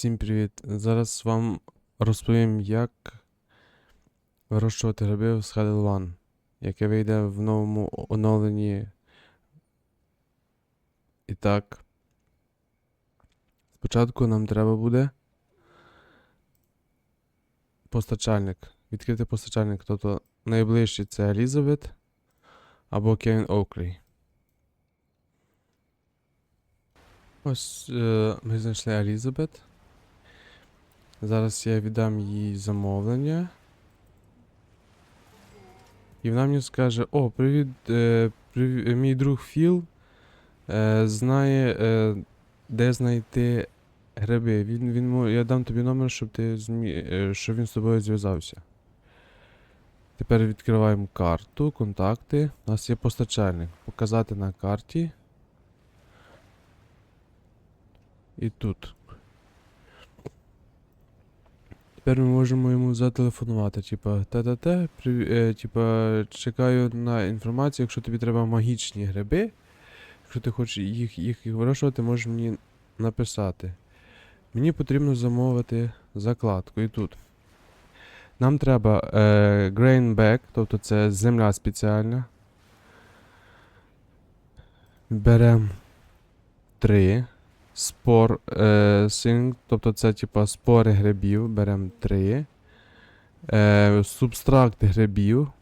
Всім привіт! Зараз вам розповім, як вирощувати гриби в Schedule One, яке вийде в новому оновленні. І так. Спочатку нам треба буде постачальник. Відкрити постачальник. Тобто найближчий це Елізабет або Кевін Оуклі. Ось е, ми знайшли Елізабет. Зараз я віддам їй замовлення. І вона мені скаже: О, привіт, е, приві- мій друг Філ е, знає, е, де знайти гриби. Він, він, я дам тобі номер, щоб, ти змі... е, щоб він з тобою зв'язався. Тепер відкриваємо карту, контакти. У нас є постачальник. Показати на карті. І тут. Тепер ми можемо йому зателефонувати, типа, та-та-та, е, типа, чекаю на інформацію, якщо тобі треба магічні гриби, якщо ти хочеш їх, їх, їх вирощувати, можеш мені написати. Мені потрібно замовити закладку і тут. Нам треба е, grain bag, тобто це земля спеціальна. Беремо 3 спор е, синг, тобто це типа спори грибів, беремо 3. Е, субстракт грибів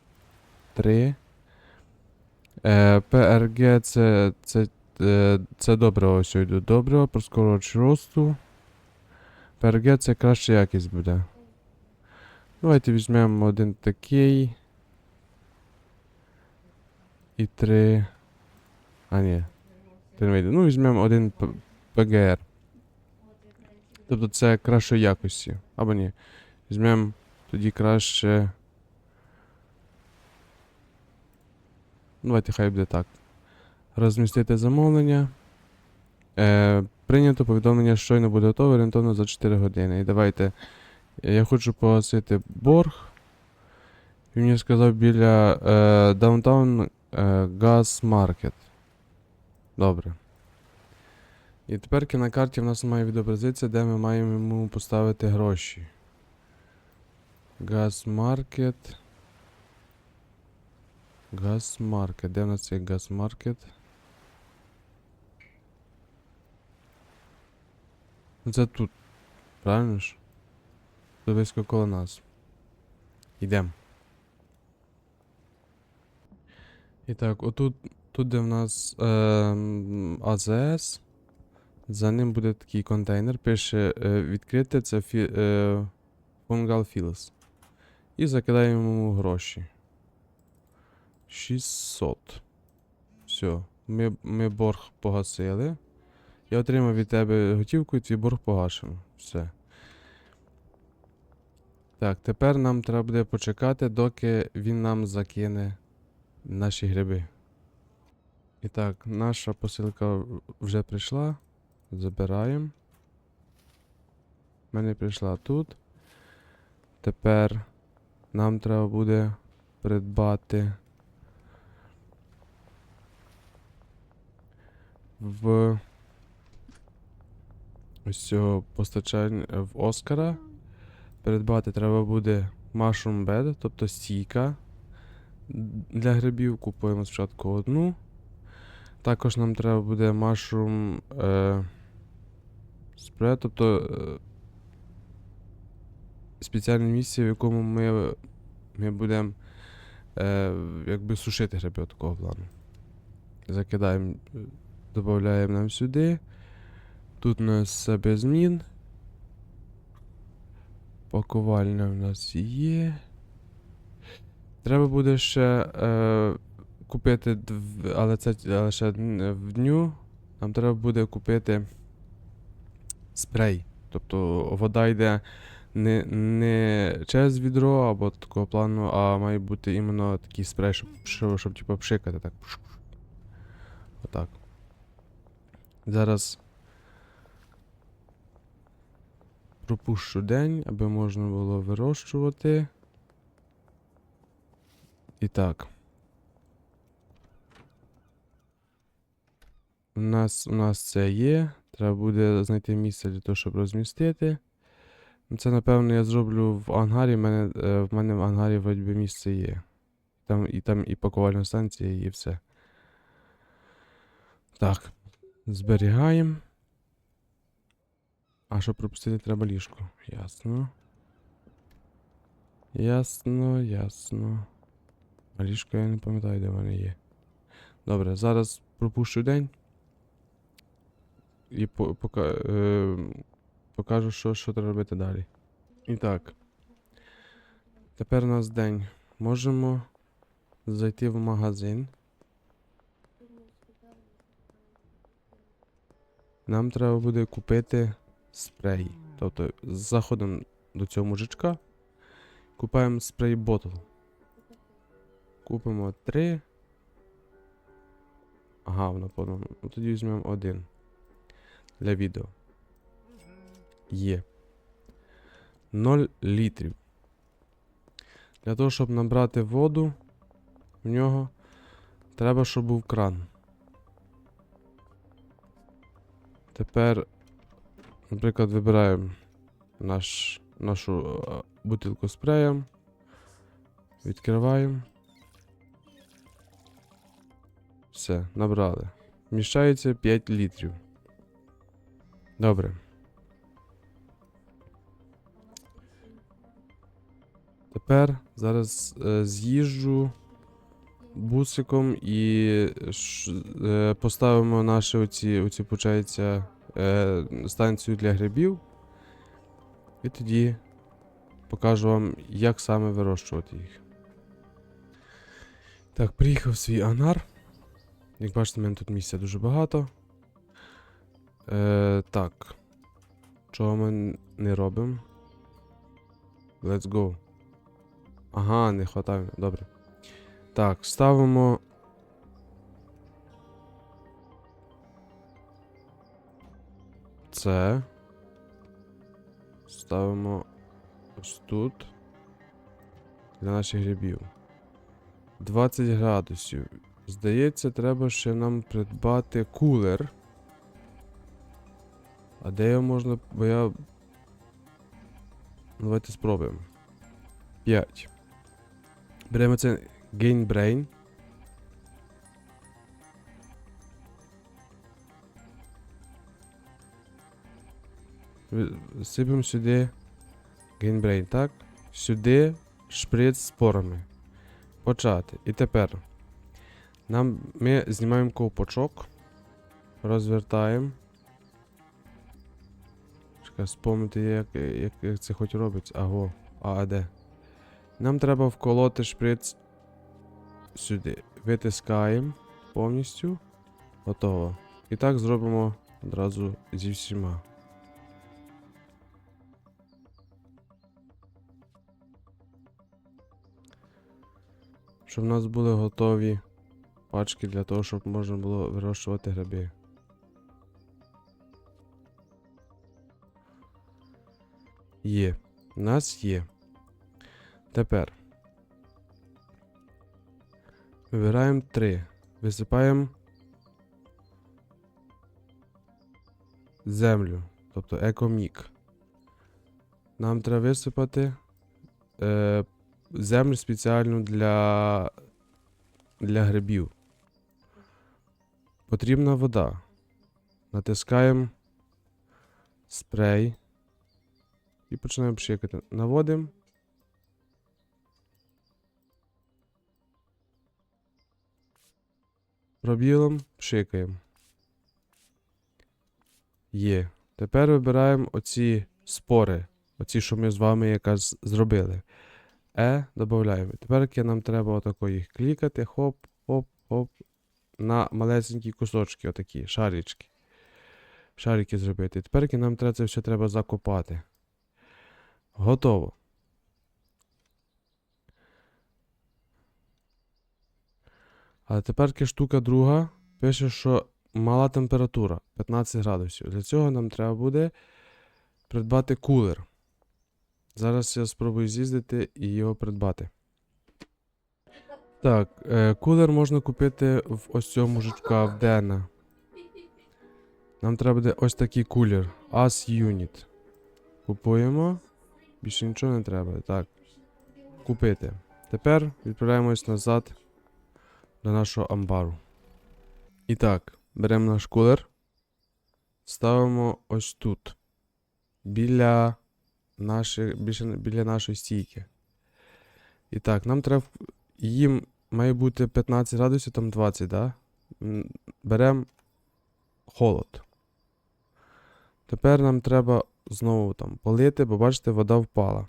3. Е, PRG це, це, е, це ось йду добриво, проскороч росту. PRG це краща якість буде. Давайте візьмемо один такий. І три. А, ні. Три. Ну, візьмемо один ПГР. Тобто це кращої якості. Або ні. Візьмемо тоді краще. Давайте хай буде так. Розмістити замовлення. Е, прийнято повідомлення, щойно буде готове орієнтовно за 4 години. І давайте. е, Я хочу погасити борг. Він мені сказав біля е, Downtown е, Gas Market. Добре. І тепер на карті в нас має відобразитися, де ми маємо йому поставити гроші. Газмаркет. Газмаркет. Де в нас є газмаркет? Ну, Це тут. Правильно ж? Тут близько коло нас. Йдемо. І так, отут, тут де в нас ем, АЗС. За ним буде такий контейнер. Пише е, відкрити це фі, е, Fungal Fields. І закидаємо йому гроші. 600. Все. Ми, ми борг погасили. Я отримав від тебе готівку і твій борг погашено. Все. Так, тепер нам треба буде почекати, доки він нам закине наші гриби. І так, наша посилка вже прийшла. Забираємо. Мене прийшла тут. Тепер нам треба буде придбати в ось цього постачання в Оскара. Придбати треба буде mushroom bed, тобто стійка для грибів. Купуємо спочатку одну. Також нам треба буде mushroom е, spread, тобто е, спеціальне місце, в якому ми, ми будемо е, якби сушити гриби такого плану. Закидаємо, додаємо нам сюди. Тут у нас все без змін. Пакувальня в нас є. Треба буде ще е, купити, але це лише в дню. Нам треба буде купити спрей. Тобто вода йде не, не через відро або такого плану, а має бути іменно такий спрей, щоб, щоб, щоб типу, пшикати так. Отак. Зараз пропущу день, аби можна було вирощувати. І так. У нас, у нас це є. Треба буде знайти місце для того, щоб розмістити. Ну, Це, напевно, я зроблю в ангарі. В мене, е, в мене в ангарі вроді би місце є. Там і там і пакувальна станція, і все. Так. Зберігаємо. А щоб пропустити, треба ліжко. Ясно. Ясно, ясно. А ліжко я не пам'ятаю, де вони є. Добре, зараз пропущу день. І по, пока, е, покажу, що, що треба робити далі. І так. Тепер у нас день. Можемо зайти в магазин. Нам треба буде купити спрей. Тобто заходимо до цього мужичка. Купаємо спрей ботл. Купимо три. Ага, воно подано. Ну тоді візьмемо один. Для відео. Є. 0 літрів. Для того, щоб набрати воду в нього, треба, щоб був кран. Тепер, наприклад, вибираємо наш, нашу е, бутилку спреєм. Відкриваємо. Все, набрали. Вміщається 5 літрів. Добре. Тепер зараз е, з'їжджу бусиком і ш, е, поставимо наші оці, оці получається, е, станцію для грибів. І тоді покажу вам, як саме вирощувати їх. Так, приїхав свій ангар. Як бачите, в мене тут місця дуже багато. Е, так. Чого ми не робимо? Let's go. Ага, не хватає. Добре. Так, ставимо. Це. Ставимо ось тут. Для наших грибів. 20 градусів. Здається, треба ще нам придбати кулер. А де його можна. Бо я. Давайте спробуємо. 5. Беремо це Gain Brain. Сипемо сюди Gain Brain, так? Сюди шприц з спорами. Почати. І тепер. Нам ми знімаємо ковпачок. Розвертаємо. Чекай, спомнити, як, як, це хоч робиться. Аго. А де? Нам треба вколоти шприц сюди. Витискаємо повністю. Готово. І так зробимо одразу зі всіма. Щоб в нас були готові пачки для того, щоб можна було вирощувати гриби. Є. У нас є. Тепер. Вибираємо 3. Висипаємо землю, тобто екомік. Нам треба висипати е, землю спеціальну для, для грибів. Потрібна вода. Натискаємо спрей і починаємо пшикати. Наводимо. Пробілом пшикаємо. Є. Тепер вибираємо оці спори. Оці, що ми з вами якраз зробили. Е, додаємо. Тепер нам треба отако їх клікати. Хоп, хоп, хоп. На малесенькі кусочки, отакі, шарічки. Шарики зробити. Тепер нам треба це все треба закопати. Готово. А тепер штука друга. Пише, що мала температура 15 градусів. Для цього нам треба буде придбати кулер. Зараз я спробую з'їздити і його придбати. Так, е, кулер можна купити в ось цього мужичка в Дена. Нам треба буде ось такий кулер. As Unit. Купуємо. Більше нічого не треба. Так. Купити. Тепер відправляємось назад до нашого амбару. І так, беремо наш кулер. Ставимо ось тут. Біля, наші, більше, біля нашої стійки. І так, нам треба. Їм має бути 15 градусів, там 20, да? Беремо холод. Тепер нам треба знову там полити, бо бачите, вода впала.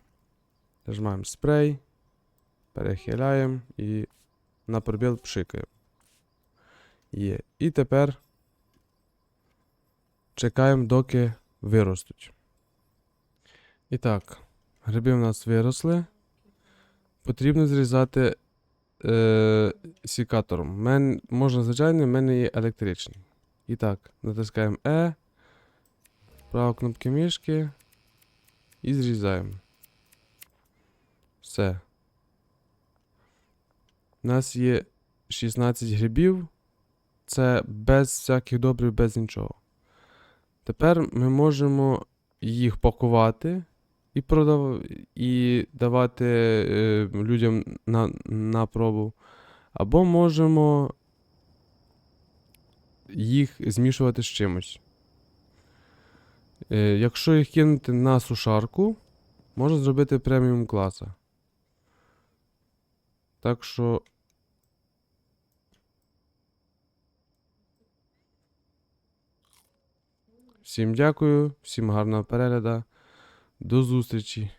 Нажимаємо спрей, перехиляємо і на пробіл пшикаємо. Є. І тепер чекаємо, доки виростуть. І так, гриби в нас виросли. Потрібно зрізати е, сікатором. Мен, можна звичайний, в мене є електричний. І так, натискаємо E, права кнопки мишки і зрізаємо. Все. У нас є 16 грибів. Це без всяких добрив, без нічого. Тепер ми можемо їх пакувати і продав... і давати е, людям на, на пробу. Або можемо їх змішувати з чимось. Е, якщо їх кинути на сушарку, можна зробити преміум класа. Так що. Всім дякую, всім гарного перегляду. До зустрічі.